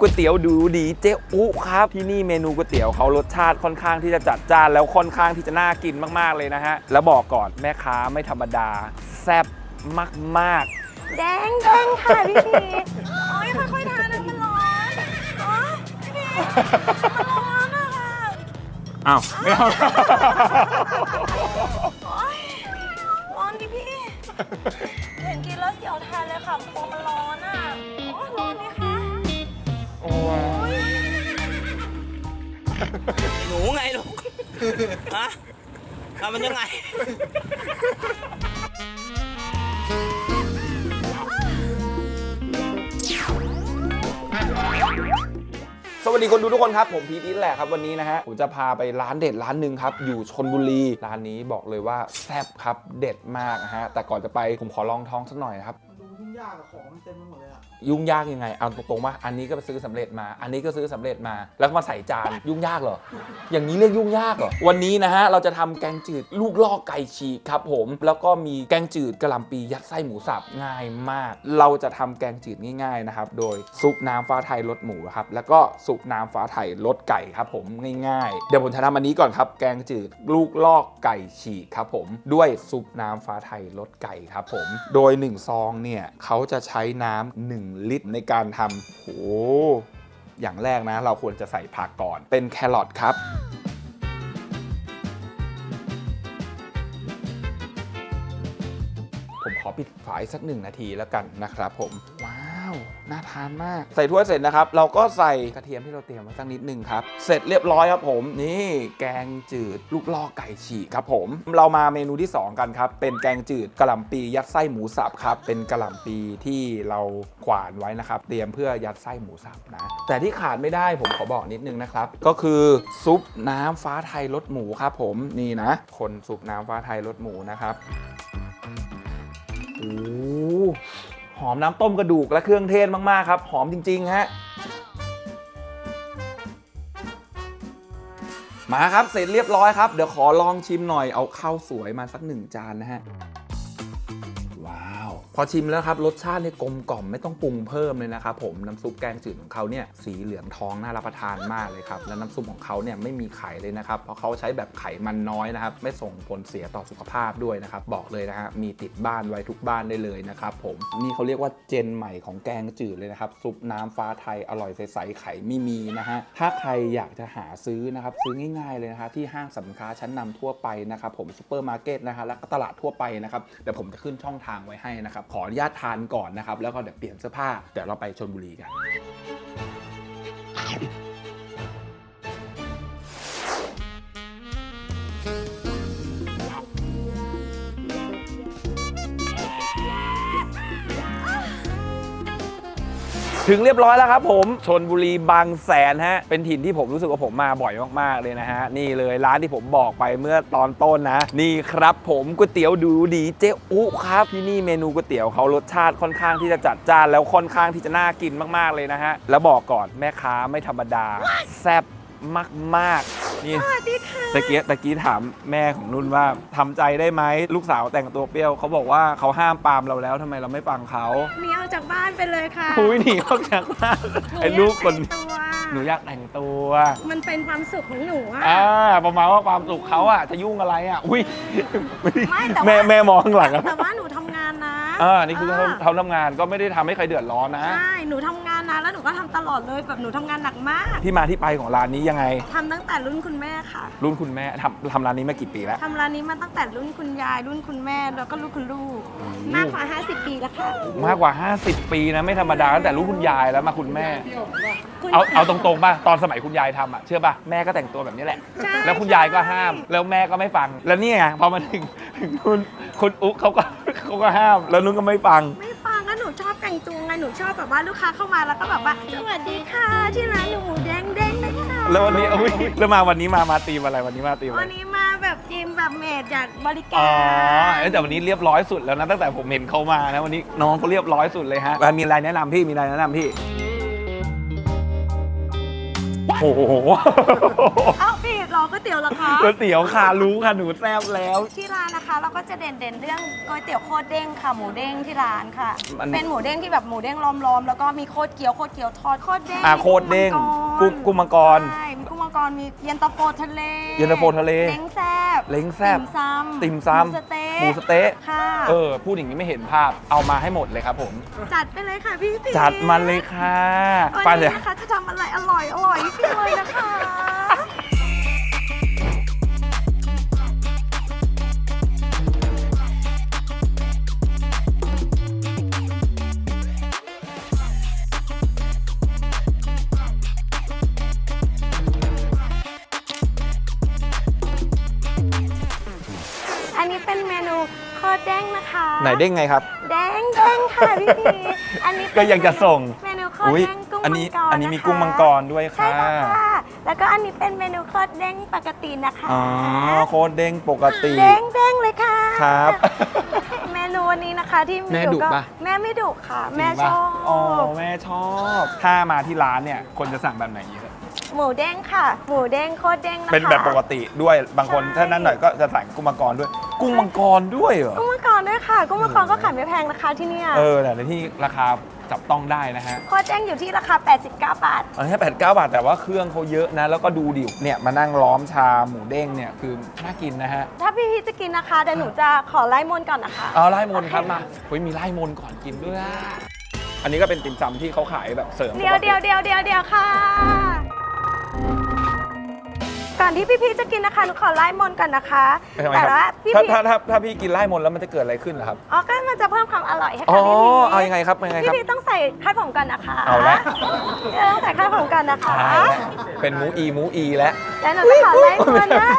ก๋วยเตี๋ยวดูดีเจ๊อุครับ ที่นี่เมนูก๋วยเตี๋ยวเขารสชาติค่อนข้างที่จะจัดจ้านแล้วค่อนข้างที่จะน่ากินมากๆเลยนะฮะ แล้วบอกก่อนแม่ค้าไม่ธรรมดา แซ่บมากแดงแดงค่ะพี่พีโอ้ยค่อยๆทานนะมันร้อนโอ้ยพี่พีมันร้อนอะค่ะๆอ้าวไม่เอาโอ้ยร้อนดิพี่เห็นกินแล้วเสียวแทน ฮะมันยังไง สวัสดีคนดูทุกคนครับ ผมพีทอิทแหละครับวันนี้นะฮะ ผมจะพาไปร้านเด็ดร้านหนึ่งครับ อยู่ชนบุรี ร้านนี้บอกเลยว่าแซ่บครับเด็ดมากนะฮะ แต่ก่อนจะไปผมขอลองท้องสักหน่อยนะครับ ยุ่งยากของมันเต็มไปหมดเลยอะยุ่งยากยังไง เอาตรงๆว่าอันนี้ก็ไปซื้อสำเร็จมา อันนี้ก็ซื้อสำเร็จมา แล้วก็มาใส่จาน ยุ่งยากเหรอ อย่างนี้เรียกยุ่งยากเหรอ วันนี้นะฮะ เราจะทำแกงจืดลูกลอกไก่ฉีกครับผม แล้วก็มีแกงจืดกระหล่ำปียัดไส้หมูสับง่ายมาก เราจะทำแกงจืดง่ายๆนะครับ โดยซุปน้ำฟ้าไทยรสหมูครับ แล้วก็ซุปน้ำฟ้าไทยรสไก่ครับผมง่ายๆ เดี๋ยวผมจะทำอันนี้ก่อนครับ แกงจืดลูกลอกไก่ฉีกครับผม ด้วยซุปน้ำฟ้าไทยรสไก่ครับผม โดย1ซองเนี่ยเขาจะใช้น้ำ1ลิตรในการทำโหอย่างแรกนะ เราควรจะใส่ผักก่อน เป็นแครอทครับผมขอปิดฝายสักหนึ่งนาทีแล้วกันนะครับผมว้า วน่าทานมาก ใส่ถ้วยเสร็จนะครับ เราก็ใส่กระเทียมที่เราเตรียมไว้สักนิดหนึ่งครับ เสร็จเรียบร้อยครับผม นี่แกงจืดลูกลอกไก่ฉีกครับผม เรามาเมนูที่ 2 กันครับ เป็นแกงจืดกระหล่ำปียัดไส้หมูสับครับ เป็นกระหล่ำปีที่เราขวานไว้นะครับ เตรียมเพื่อยัดไส้หมูสับนะ แต่ที่ขาดไม่ได้ผมขอบอกนิดนึงนะครับ ก็คือซุปน้ำฟ้าไทยรสหมูครับผม นี่นะ คนซุปน้ำฟ้าไทยรสหมูนะครับโอ้ หอมน้ำต้มกระดูกและเครื่องเทศมาก ๆ ครับ หอมจริง ๆ ฮะ มาครับเสร็จเรียบร้อยครับ เดี๋ยวขอลองชิมหน่อยเอาข้าวสวยมาสักหนึ่งจานนะฮะ พอชิมแล้วครับรสชาติเนี่ยกลมกล่อมไม่ต้องปรุงเพิ่มเลยนะครับผมน้ำซุปแกงจืดของเขาเนี่ยสีเหลืองทองน่ารับประทานมากเลยครับแล้วน้ำซุปของเขาเนี่ยไม่มีไข่เลยนะครับเพราะเขาใช้แบบไขมันน้อยนะครับไม่ส่งผลเสียต่อสุขภาพด้วยนะครับบอกเลยนะฮะมีติดบ้านไว้ทุกบ้านได้เลยนะครับผมนี่เขาเรียกว่าเจนใหม่ของแกงจืดเลยนะครับซุปน้ำฟ้าไทยอร่อยใสๆไข่ไม่มีนะฮะถ้าใครอยากจะหาซื้อนะครับซื้อง่ายๆเลยนะครับที่ห้างสินค้าชั้นนำทั่วไปนะครับผมซูเปอร์มาร์เก็ตนะฮะและก็ตลาดทั่วไปนะครับเดี๋ยวผมจะขึ้นช่องทางไว้ให้นะครับขออนุญาตทานก่อนนะครับ แล้วก็เดี๋ยวเปลี่ยนเสื้อผ้าเดี๋ยวเราไปชนบุรีกัน ถึงเรียบร้อยแล้วครับผมชนบุรีบางแสนฮะ เป็นถิ่นที่ผมรู้สึกว่าผมมาบ่อยมากๆเลยนะฮะ นี่เลยร้านที่ผมบอกไปเมื่อตอนต้นนะ นี่ครับผมก๋วยเตี๋ยวดูดีเจ๊อุครับ ที่นี่เมนูก๋วยเตี๋ยวเขารสชาติค่อนข้างที่จะจัดจ้านแล้วค่อนข้างที่จะน่ากินมากๆเลยนะฮะ แล้วบอกก่อนแม่ค้าไม่ธรรมดา แซ่บมากๆ นี่สวัสดีค่ะตะกี้ตะกี้ถามแม่ของนุ่นว่าทำใจได้ไหมลูกสาวแต่งตัวเปรี้ยวเขาบอกว่าเขาห้ามปรามเราแล้วทำไมเราไม่ฟังเขาหนีออกจากบ้านไปเลยค่ะคุยหนีออกจากบ้านไอ้ลูกคนหนูอยากแต่งตัวหนูอยากแต่งตัวมันเป็นความสุขของหนูอะ อ่าประมาณว่าความสุขเขาอะจะยุ่งอะไรอะอุ้ยไม่แต่ว่า แม่แม่มองข้างหลังอะแต่ว่าหนูทำ งานนะอ่านี่คือเขาาเขาทำงานก็ไม่ได้ทำให้ใครเดือดร้อนนะ ใช่หนูทำงานนะแล้วหนูก็ทำตลอดเลยแบบหนูทำงานหนักมากที่มาที่ไปของร้านนี้ยังไง ทำตั้งแต่รุ่นคุณแม่ค่ะรุ่นคุณแม่ทำทำร้านนี้มากี่ปีแล้ว ทำร้านนี้มาตั้งแต่รุ่นคุณยาย รุ่นคุณแม่แล้วก็รุ่นคุณลูกอืมมากกว่า 50 ปีแล้วค่ะมากกว่า 50 ปีนะไม่ธรรมดาตั้งแต่รุ่นคุณยายแล้วมาคุณแม่ คุณ เอาเอาตรงๆป่ะตอนสมัยคุณยายทำอะเชื่อป่ะแม่ก็แต่งตัวแบบนี้แหละ ใช่แล้วคุณยายก็ห้าม แล้วแม่ก็ไม่ฟัง แล้วนี่ไงพอมาถึงถึงคุณคุณอุ๊เขาก็ เขาก็ห้าม แล้วนุ่นก็ไม่ฟัง ไม่ฟังก็หนูชอบแต่งตัวไงหนูชอบแบบว่าลูกค้าเข้ามาแล้วก็แบบว่าสวัสดีค่ะที่ร้านหนูหมูแดงเด้งนะคะแล้ววันนี้อุ๊ยแล้วมาวันนี้มามาตีมอะไรวันนี้มาตีมอะไรวันนี้มาแบบจิมแบบเมดอยากบริอ๋กาอรเอ้ยแต่วันนี้เรียบร้อยสุดแล้วนะตั้งแต่ผมเห็นเขามานะวันนี้น้องเขาเรียบร้อยสุดเลยฮะอะมีอะไรแนะนำพี่มีอะไรแนะนำพี่โอ้โห เอ้าพี่ร อก๋วยเตี๋ยวเหรอคะก๋วยเตี๋ยวค่ะรู้ค่ะหนูแซ่บแล้ว ที่ร้านนะคะ เราก็จะเด่นเด่นๆเรื่องก๋วยเตี๋ยวโคตรเด้งค่ะ หมูเด้งที่ร้านค่ะ มัน เป็นหมูเด้งที่แบบหมูเด้งล้อมๆ แล้วก็มีโคตรเกี๊ยวโคตรเกี๊ยวทอดโคตรเด้งอ่าโคตรเด้งกุ้งกุ้งมังกร ใช่มีกุ้งมังกรมีเย็นตาโฟทะเลเย็นตาโฟทะเลเล้งแซ่บเล้งแซ่บติ่มซำติ่มซำหมูสะเต๊ะหมูสะเต๊ะ ค่ะ เออพูดอย่างนี้ไม่เห็นภาพเอามาให้หมดเลยครับผม จัดไปเลยค่ะพี่ตีจัดมาเลยค่ะวันไปเลนี้ย นะคะจะทำอะไรอร่อยอร่อยให้พี่เลย ไหนเด้งไงครับ แดงแดงค่ะพี่พีอันนี้ก็ยังจะส่งเมนูโคตรอุ้ยเด้งกุ้งอันมันี้งกรอันนี้มีะคะกุ้งมังกรด้วยใช่ค่ะแล้วค่ะ แล้วก็อันนี้เป็นเมนูโคตรเด้งปกตินะคะอ๋อโคตรเด้งปกติเด้งเด้งเลยค่ะครับ เมนูวันนี้นะคะที่แม่ดุก็ปะแม่ไม่ดุค่ะ แม่จริงชปะ อบอ๋อแม่ชอบ ถ้ามาที่ร้านเนี่ยคนจะสั่งแบบไหนดีครับหมูเด้งค่ะ หมูเด้งโคตรเด้งนะคะ เป็นแบบปกติด้วยบางคนใช่ ถ้านั้นหน่อยก็จะสั่งกุ้งมังกรด้วย กุ้งมังกรด้วยเหรอ กุ้งมังกรด้วย ค่ะกุ้งมังกรก็ขายไม่แพงนะคะที่เนี่ยเออแต่ในที่ราคาจับต้องได้นะฮะโคตรเด้งอยู่ที่ราคา 89 บาท อันนี้แปดเก้าบาทแต่ว่าเครื่องเขาเยอะนะ แล้วก็ดูดิวเนี่ยมานั่งล้อมชาหมูเด้งเนี่ยคือน่ากินนะฮะถ้าพี่พีชจะกินนะคะเดี๋ยวหนูจะขอไล่มนต์ก่อนนะคะ เอาไล่มนต์ครับมาเฮ้ยมีไล่มนต์ก่อนกินด้วยอะอันนี้ก็เป็นติ่มซำที่เขาขายแบบเสริมเดี๋ยวปกติ เดี๋ยวเดี๋ยวเดี๋ยวเดี๋ยวค่ะ ก่อนที่พี่พีชจะกินนะคะหนูขอไล่มนต์ก่อนนะคะ ทำไมแต่ครับว่าพี่ถ้าพีชถ้าถ้าถ้าพี่กินไล่มนต์แล้วมันจะเกิดอะไรขึ้นเหรอครับ อ๋อก็มันจะเพิ่มความอร่อยให้อ๋อ ค่ะพี่พีชเอายังไงครับยังไงคพี่รับ พีชต้องใส่คาดผมก่อนนะคะเอาละเดี๋ยวต้องใส่คาดผมก่อนนะคะ ตายแล้วเป็นหมูอีหมูอีแล้ว แล้วหนูจะขอไล่มนต์ได้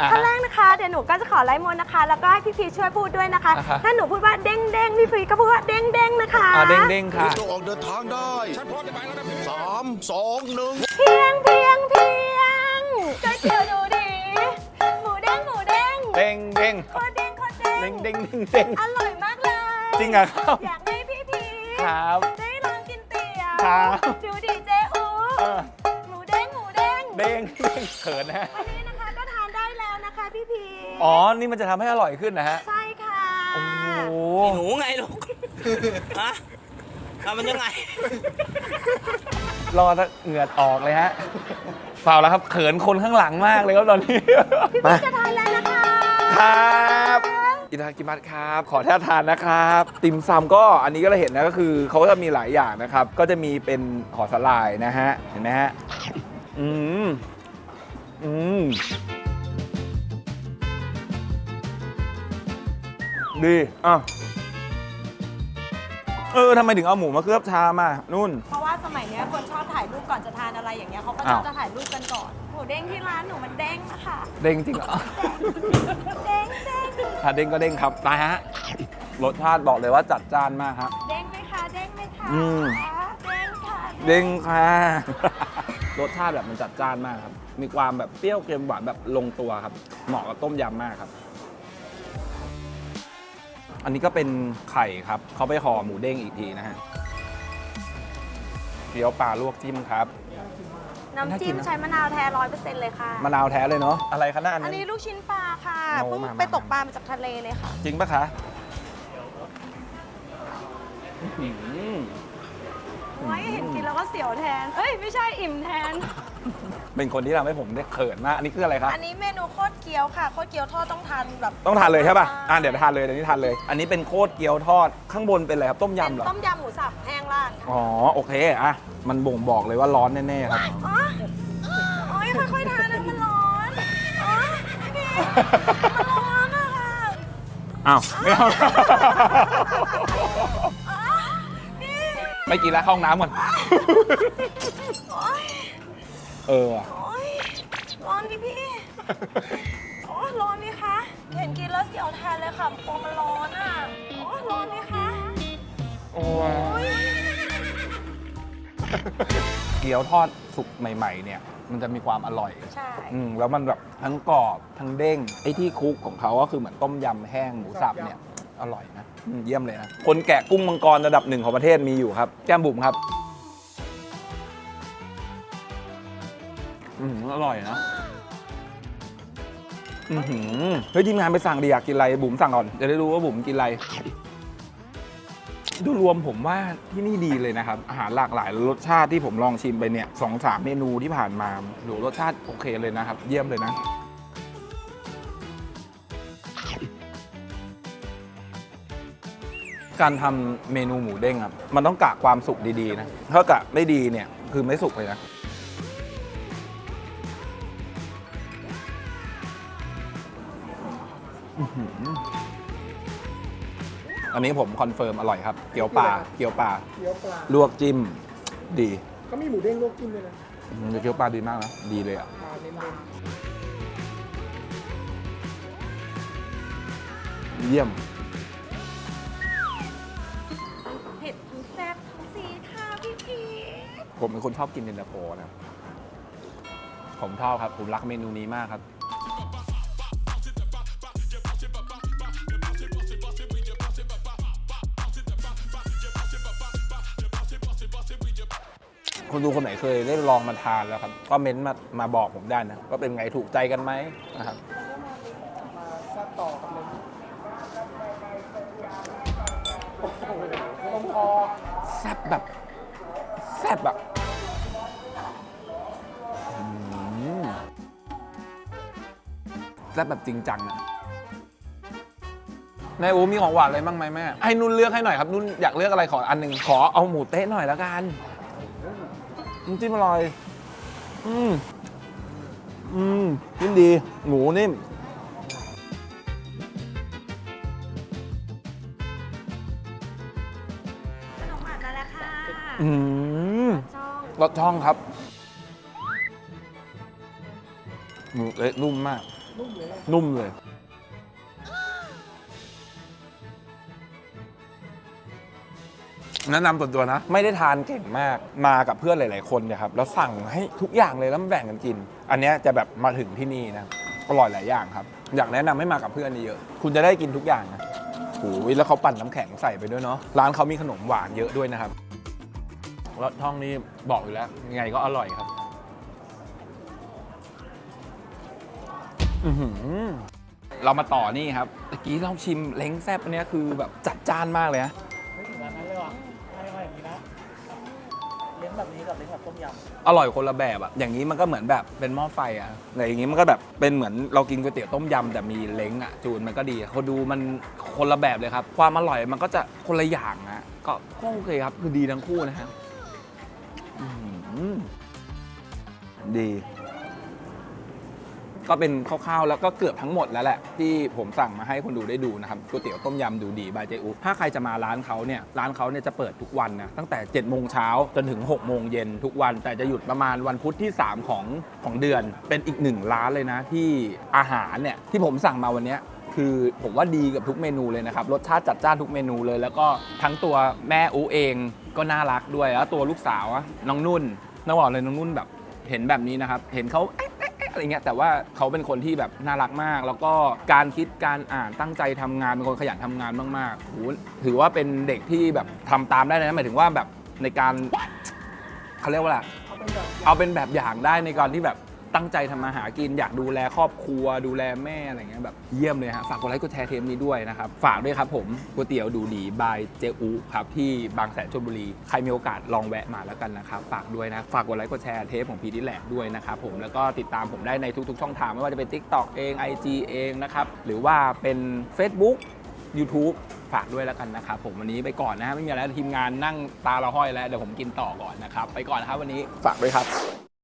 อ่าฮะขั้นแรกนะคะ เดี๋ยวหนูก็จะขอไล่มนต์นะคะ แล้วก็ให้พี่พีชช่วยพูดด้วยนะคะ อ่าฮะ ถ้าหนูพูดว่าเด้งเด้งพี่พีชก็พูดว่าเด้งเด้งนะคะอ่าเด้งเด้งค่ะจะออกเดินทางได้ ฉันพร้อมจะไปแล้วนะสามสองหนึ่งเพี งเด้งโคตรเด้งโคตรเด้งเด้งเด้งเด้งเด้ง อร่อยมากเลยจริงเหรอครับ อยากให้พี่พีครับ ได้ลองกินเตี๋ยวครับ ดูดีเจ๊อูเออหมูเด้งหมูเด้งเด้งเด้งเขินนะฮะวันนี้นะคะก็ทานได้แล้วนะคะพี่พีอ๋อ นี่มันจะทำให้อร่อยขึ้นนะฮะ ใช่ค่ะ โอ้โห หนูไงลูก ฮะทำมันยังไง รอถ้าเหงื่อออกเลยฮะเปล่าแล้วครับ เขินคนข้างหลังมากเลยครับตอนนี้ พี่มาพีจะทานแล้วนะคะครับ อิทากิมัตครับ ขอแท้ทานนะครับ ติ่มซำก็อันนี้ก็เราเห็นนะก็คือเขาก็จะมีหลายอย่างนะครับ ก็จะมีเป็นหอสลายนะฮะ เห็นไหมฮะ อืม อืม ดี อะ เออทำไมถึงเอาหมูมาเคลือบชามานุ่น เพราะว่าสมัยเนี้ยคนชอบถ่ายรูปก่อนจะทานอะไรอย่างเงี้ยเขาก็ชอ้าอบวจะถ่ายรูปกันก่อนหมูเด้งที่ร้านหนูมันเด้งนะคะเด้งจริงเหรอ เด้งเด้งถ้าเด้งก็เด้งครับนะฮะรสชาติบอกเลยว่าจัดจ้านมากฮะ เด้งไหมคะเด้งไหมคะอืม เด้งค่ะเด้งค่ะ รสชาติแบบมันจัดจ้านมากครับ มีความแบบเปรี้ยวเค็มหวานแบบลงตัวครับ เหมาะกับต้มยำมากครับ อันนี้ก็เป็นไข่ครับเขาไปห่อหมูเด้งอีกทีนะฮะเกี๊ยวปลาลวกจิ้มครับ น้ำน่ากิจิ้นมนะใช้มะนาวแท้ร้อยเปอร์เซ็นต์เลยค่ะ มะนาวแท้เลยเนาะอะไรคะหน้าอันอันนี้นี้ ลูกชิ้นปลาค่ะโอ้เพิ่งมา ไปมาตกปลามาจากทะเลเลยค่ะ จริงปะคะอืมโอ้ยเห็นกินแล้วก็เสียวแทน เอ้ย ไม่ใช่อิ่มแทน เป็นคนที่ทำให้ผมได้เขินมากอันนี้คืออะไรครับอันนี้เมนูโคตรเกี๊ยวค่ะ โคตรเกี๊ยวทอดต้องทานแบบต้องทานเลยใช่ป่ะอะเดี๋ยวทานเลยเดี๋ยวนี้ทานเลย อันนี้เป็นโคตรเกี๊ยวทอดข้างบนเป็นอะไรครับต้มเป็นยำเหรอ ต้มยำหมูสับแห้งราดอ๋อโอเคอะมันบ่งบอกเลยว่าร้อนแน่ๆครับ อ๋อโอ้ยค่อยๆทานนะมันร้อนอ๋อพี่มันร้อนอะค่ะอ้าวไม่เอาอ๋อพี่ไม่กินแล้วเข้าห้องน้ำก่อน โอ้ย เออว่ะโอ้ยร้อนดิพี่ โอ้ยร้อนดิคะ เห็นกินแล้วเสียวแทนเลยค่ะกลัวมันร้อนอะ โอ้ยร้อนดิคะ โอ้โอ้ยเกี๊ยวทอดสุกใหม่ ๆ เนี่ย มันจะมีความอร่อย ใช่ อืมแล้วมันแบบทั้งกรอบทั้งเด้งไอ้ที่คลุกของเขาก็คือเหมือนต้มยำแห้งหมูสับเนี่ยอร่อยนะอืมเยี่ยมเลยนะคนแกะกุ้งมังกรระดับหนึ่งของประเทศมีอยู่ครับ แก้มบุ๋มครับ อืมอร่อยนะอือหือเฮ้ยทีมงานไปสั่งดิอยากกินอะไรบุ๋มสั่งก่อนจะได้รู้ว่าบุ๋มกินอะไร ดูรวมผมว่าที่นี่ดีเลยนะครับ อาหารหลากหลายรสชาติที่ผมลองชิมไปเนี่ยสองสามเมนูที่ผ่านมาดูรสชาติโอเคเลยนะครับ เยี่ยมเลยนะการทำเมนูหมูเด้งอะมันต้องกะความสุกดีๆนะถ้ากะไม่ดีเนี่ยคือไม่สุกเลยนะ อันนี้ผมคอนเฟิร์มอร่อยครับ เกี๊ยวปลา เกี๊ยวปลา เกี๊ยวปลาลวกจิ้มดีก็มีหมูเด้งลวกจิ้มด้วยนะอืมเกี๊ยวปลาดีมากนะ ดีเลยอะ ปลาเน้นเยี่ยมเผ็ดทั้งแซ่บทั้งซีดค่ะพี่พีชผมเป็นคนชอบกินเย็นตาโฟนะผมชอบครับ ผมรักเมนูนี้มากครับ คนดูคนไหนเคยได้ลองมาทานแล้วครับ ก็เม้นต์มามาบอกผมได้นะว่าเป็นไงถูกใจกันไหมนะครับๆมาแซ่บต่อกันเลยโอ้โหลงคอแซ่บแบบแซ่บแบบอืมแซ่บแบบจริงจังอะนายอูมีของหวานอะไรบ้างไหมแม่ให้นุ่นเลือกให้หน่อยครับนุ่นอยากเลือกอะไรขออันหนึ่งขอเอาหมูเต๊ะหน่อยแล้วกัน น้ำจิ้มอร่อย อืม อืมจิ้มดี หมูนิ่ม ขนมหวานมาแล้วค่ะอืมจ้องรสช่องครับ หมูเละนุ่มมาก นุ่มเลย แนะนำส่วนตัวนะ ไม่ได้ทานเก่งมากมากับเพื่อนหลาย ๆ คนเนี่ยครับแล้วสั่งให้ทุกอย่างเลยแล้วมาแบ่งกันกิน อันเนี้ยจะแบบมาถึงที่นี่นะอร่อยหลายอย่างครับ อยากแนะนำให้มากับเพื่อนเยอะๆคุณจะได้กินทุกอย่างนะโอ้ยแล้วเขาปั่นน้ำแข็งใส่ไปด้วยเนาะร้านเขามีขนมหวานเยอะด้วยนะครับรสช่องนี้บอกอยู่แล้วยังไงก็อร่อยครับ อือหือ เรามาต่อนี่ครับตะกี้เราชิมเล้งแซบอันเนี้ยคือแบบจัดจ้านมากเลยนะ งแบบนี้กับเลี้ยงแบบต้มยอร่อยคนละแบบอะอย่างนี้มันก็เหมือนแบบเป็นหม้อไฟอะแต่อย่างนี้มันก็แบบเป็นเหมือนเรากินก๋วยเตี๋ยวต้มยำแต่มีเล้งอะจูนมันก็ดีเขาดูมันคนละแบบเลยครับ ความอร่อยมันก็จะคนละอย่างอะก็ก็โอเคครับคือดีทั้งคู่นะฮะอื้อหือดี ก็เป็นคร่าวๆแล้วก็เกือบทั้งหมดแล้วแหละ ที่ผมสั่งมาให้คนดูได้ดูนะครับก๋วยเตี๋ยวต้มยำดูดีบายเจอุถ้าใครจะมาร้านเขาเนี่ยร้านเขาเนี่ยจะเปิดทุกวันนะตั้งแต่7จ็ดโมงเช้าจนถึง6กโมงเย็นทุกวัน แต่จะหยุดประมาณวันพุธที่ 3 ของของเดือน เป็นอีกหนึ่งร้านเลยนะ ที่อาหารเนี่ยที่ผมสั่งมาวันนี้คือผมว่าดีกับทุกเมนูเลยนะครับ รสชาติจัดจ้านทุกเมนูเลย แล้วก็ทั้งตัวแม่อูเองก็น่ารักด้วย แล้วตัวลูกสาวน้องนุ่นน้องบอกเลยน้องนุ่นแบบเห็นแบบนี้นะครับ เห็นเขา อะไรเงี้ยแต่ว่าเขาเป็นคนที่แบบน่ารักมาก แล้วก็การคิดการอ่านตั้งใจทำงานเป็นคนขยันทำงานมากๆโหถือว่าเป็นเด็กที่แบบทำตามได้เลยนะหมายถึงว่าแบบในการเขาเรียกว่าอะไร เอาเป็นแบบ เอาเป็นแบบอย่างได้ในการที่แบบ ตั้งใจทำมาหากินอยากดูแลครอบครัว ดูแลแม่อะไรเงี้ยแบบเยี่ยมเลยฮะฝากกดไลค์กดแชร์เทปนี้ด้วยนะครับ ฝากด้วยครับผมก๋วยเตี๋ยวดูดีบายเจอูครับที่บางแสนชลบุรีใครมีโอกาสลองแวะมาแล้วกันนะครับฝากด้วยนะฝากกดไลค์กดแชร์เทปของพีดีแลกด้วยนะครับผมแล้วก็ติดตามผมได้ในทุก ๆ ช่องทางไม่ว่าจะเป็น TikTok เอง IG เองนะครับหรือว่าเป็น Facebook YouTube ฝากด้วยแล้วกันนะครับผมวันนี้ไปก่อนนะฮะไม่มีอะไรแล้วทีมงานนั่งตาเราห้อยแล้วเดี๋ยวผมกินต่อก่อนนะครับไปก่อนนะครับวันนี้ฝากด้วยครับ